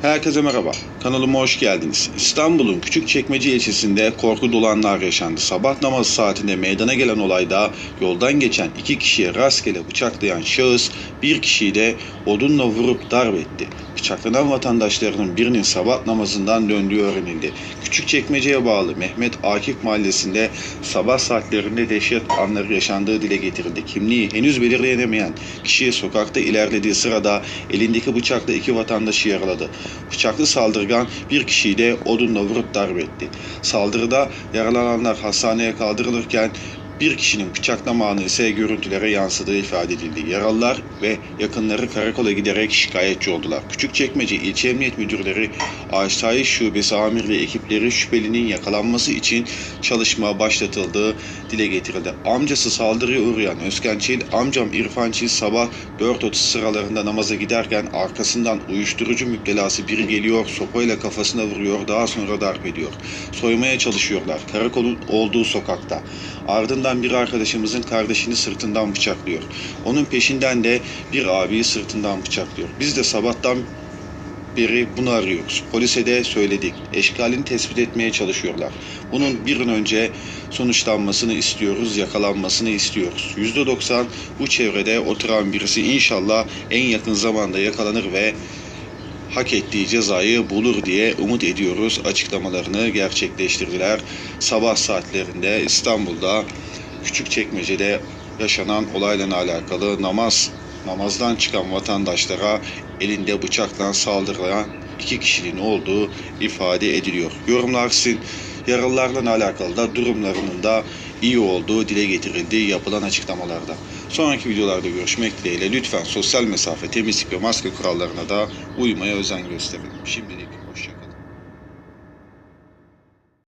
Herkese merhaba. Kanalıma hoş geldiniz. İstanbul'un Küçükçekmece ilçesinde korku dolu anlar yaşandı. Sabah namazı saatinde meydana gelen olayda yoldan geçen iki kişiye rastgele bıçaklayan şahıs bir kişiyi de odunla vurup darp etti. Bıçaklanan vatandaşlarının birinin sabah namazından döndüğü öğrenildi. Küçükçekmece'ye bağlı Mehmet Akif mahallesinde sabah saatlerinde dehşet anları yaşandığı dile getirildi. Kimliği henüz belirlenemeyen kişiye sokakta ilerlediği sırada elindeki bıçakla iki vatandaşı yaraladı. Bıçaklı saldırgan bir kişiyi de odunla vurup darp etti. Saldırıda yaralananlar hastaneye kaldırılırken bir kişinin bıçaklama anı ise görüntülere yansıdığı ifade edildi. Yaralılar ve yakınları karakola giderek şikayetçi oldular. Küçükçekmece İlçe Emniyet Müdürleri Asayiş Şubesi Amirliği ekipleri şüphelinin yakalanması için çalışma başlatıldığı dile getirildi. Amcası saldırıya uğrayan Özkan Çil, amcam İrfan Çil sabah 4.30 sıralarında namaza giderken arkasından uyuşturucu müptelası biri geliyor, sopayla kafasına vuruyor, daha sonra darp ediyor. Soymaya çalışıyorlar. Karakolun olduğu sokakta. Ardından bir arkadaşımızın kardeşini sırtından bıçaklıyor. Onun peşinden de bir abiyi sırtından bıçaklıyor. Biz de sabahtan beri bunu arıyoruz. Polise de söyledik. Eşkalini tespit etmeye çalışıyorlar. Bunun bir an önce sonuçlanmasını istiyoruz, yakalanmasını istiyoruz. %90 bu çevrede oturan birisi inşallah en yakın zamanda yakalanır ve hak ettiği cezayı bulur diye umut ediyoruz açıklamalarını gerçekleştirdiler. Sabah saatlerinde İstanbul'da Küçükçekmece'de yaşanan olayla alakalı namaz namazdan çıkan vatandaşlara elinde bıçakla saldıran iki kişinin olduğu ifade ediliyor. Yorumlar sizin yaralılarla alakalı da durumlarının da iyi olduğu dile getirildi yapılan açıklamalarda. Sonraki videolarda görüşmek dileğiyle lütfen sosyal mesafe, temizlik ve maske kurallarına da uymaya özen gösterin. Şimdilik hoşçakalın.